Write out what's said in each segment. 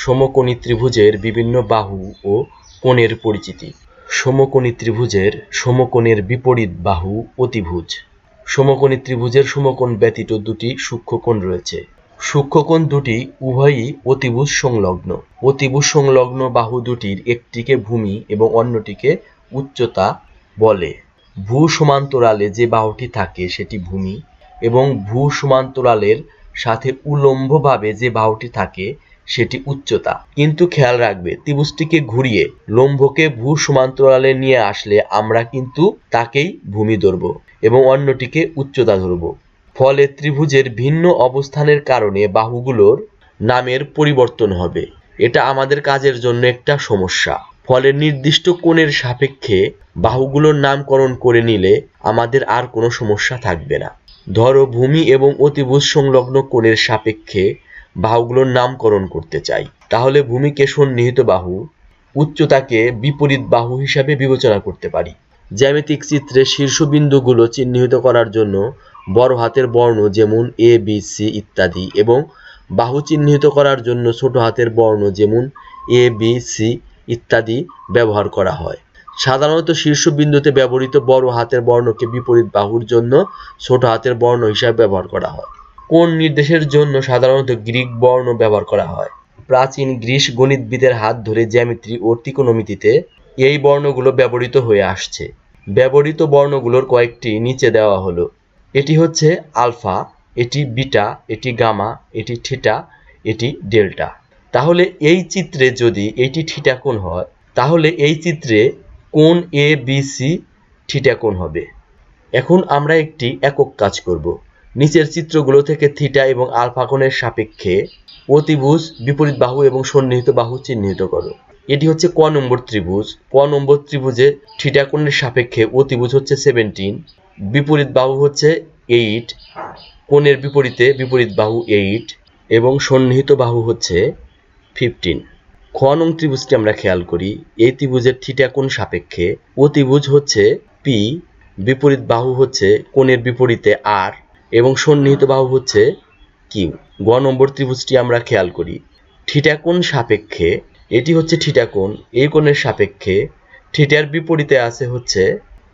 সমকোণী ত্রিভুজের বিভিন্ন বাহু ও কোণের পরিচিতি। সমকোণী ত্রিভুজের সমকোণের বিপরীত বাহু অতিভুজ। সমকোণী ত্রিভুজের সমকোণ ব্যতীত দুটি সূক্ষ্মকোণ রয়েছে। সূক্ষ্মকোণ দুটি উভয়ই অতিভুজ সংলগ্ন। অতিভুজ সংলগ্ন বাহু দুটির একটিকে ভূমি এবং অন্যটিকে উচ্চতা বলে। ভূ সমান্তরালে যে বাহুটি থাকে সেটি ভূমি এবং ভূ সমান্তরালের সাথে উলম্বভাবে যে বাহুটি থাকে সেটি উচ্চতা। কিন্তু খেয়াল রাখবে, ত্রিভুজটিকে ঘুরিয়ে লম্বকে ভূ সমান্তরালে নিয়ে আসলে আমরা কিন্তু তাকেই ভূমি ধরব এবং অন্যটিকে উচ্চতা ধরব। ফলে ত্রিভুজের ভিন্ন অবস্থানের কারণে বাহুগুলোর নামের পরিবর্তন হবে। এটা আমাদের কাজের জন্য একটা সমস্যা। ফলে নির্দিষ্ট কোণের সাপেক্ষে বাহুগুলোর নামকরণ করে নিলে আমাদের আর কোনো সমস্যা থাকবে না। ধরো, ভূমি এবং অতিভুজ সংলগ্ন কোণের সাপেক্ষে বাহুগুলোর নামকরণ করতে চাই। তাহলে ভূমিকে সন্নিহিত বাহু, উচ্চতাকে বিপরীত বাহু হিসাবে বিবেচনা করতে পারি। জ্যামিতিক চিত্রে শীর্ষবিন্দুগুলো চিহ্নিত করার জন্য বড় হাতের বর্ণ যেমন এ বি সি ইত্যাদি এবং বাহু চিহ্নিত করার জন্য ছোট হাতের বর্ণ যেমন এ বি সি ইত্যাদি ব্যবহার করা হয়। সাধারণত শীর্ষবিন্দুতে ব্যবহৃত বড় হাতের বর্ণকে বিপরীত বাহুর জন্য ছোট হাতের বর্ণ হিসাবে ব্যবহার করা হয়। কোণ নির্দেশের জন্য সাধারণত গ্রিক বর্ণ ব্যবহার করা হয়? প্রাচীন গ্রিস গণিতবিদের হাত ধরে জ্যামিতি ও ত্রিকোণমিতিতে এই বর্ণগুলো ব্যবহৃত হয়ে আসছে। ব্যবহৃত বর্ণগুলোর কয়েকটি নিচে দেওয়া হলো। এটি হচ্ছে আলফা, এটি বিটা, এটি গামা, এটি থিটা, এটি ডেল্টা। তাহলে এই চিত্রে যদি এটি থিটা কোণ হয়, তাহলে এই চিত্রে কোণ এ বি সি থিটা কোণ হবে। এখন আমরা একটি একক কাজ করব। নিচের চিত্রগুলো থেকে থিটা এবং আলফা কোণের সাপেক্ষে অতিভুজ, বিপরীত বাহু এবং সন্নিহিত বাহু চিহ্নিত করো। এটি হচ্ছে ক নম্বর ত্রিভুজ। ক নম্বর ত্রিভুজে থিটা কোণের সাপেক্ষে অতিভুজ হচ্ছে সেভেন্টিন বিপরীত বাহু হচ্ছে এইট কোণের বিপরীতে বিপরীত বাহু এইট এবং সন্নিহিত বাহু হচ্ছে ফিফটিন খ নং ত্রিভুজটি আমরা খেয়াল করি। এই ত্রিভুজের থিটা কোণ সাপেক্ষে অতিভুজ হচ্ছে পি বিপরীত বাহু হচ্ছে কোণের বিপরীতে আর এবং সন্নিহিত বাহু হচ্ছে কিউ। গ নম্বর ত্রিভুজটি আমরা খেয়াল করি। থিটা কোণ সাপেক্ষে, এটি হচ্ছে থিটা কোণ, এই কোণের সাপেক্ষে থিটার বিপরীতে আছে হচ্ছে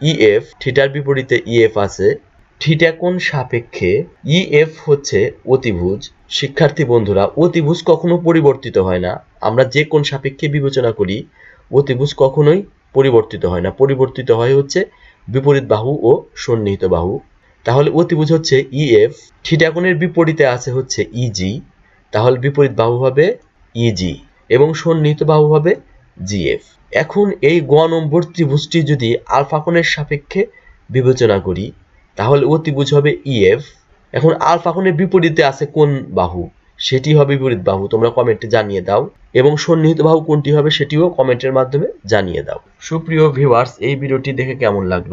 ইএফ থিটার বিপরীতে ইএফ আছে। থিটা কোণ সাপেক্ষে ইএফ হচ্ছে অতিভুজ। শিক্ষার্থী বন্ধুরা, অতিভুজ কখনো পরিবর্তিত হয় না। আমরা যে কোণ সাপেক্ষে বিবেচনা করি, অতিভুজ কখনোই পরিবর্তিত হয় না। পরিবর্তিত হয় হচ্ছে বিপরীত বাহু ও সন্নিহিত বাহু। তাহলে অতিভুজ হচ্ছে ইএফ থিটা কোণের বিপরীতে আছে হচ্ছে ইজি তাহলে বিপরীত বাহু হবে ইজি এবং সন্নিহিত বাহু হবে জিএফ এখন এই গ নম্বর ত্রিভুজটি যদি আলফা কোণের সাপেক্ষে বিবেচনা করি, তাহলে অতিভুজ হবে ইএফ এখন আলফা কোণের বিপরীতে আছে কোন বাহু, সেটি হবে বিপরীত বাহু, তোমরা কমেন্টে জানিয়ে দাও। এবং সন্নিহিত বাহু কোনটি হবে সেটিও কমেন্টের মাধ্যমে জানিয়ে দাও। সুপ্রিয় ভিউয়ার্স এই ভিডিওটি দেখে কেমন লাগল?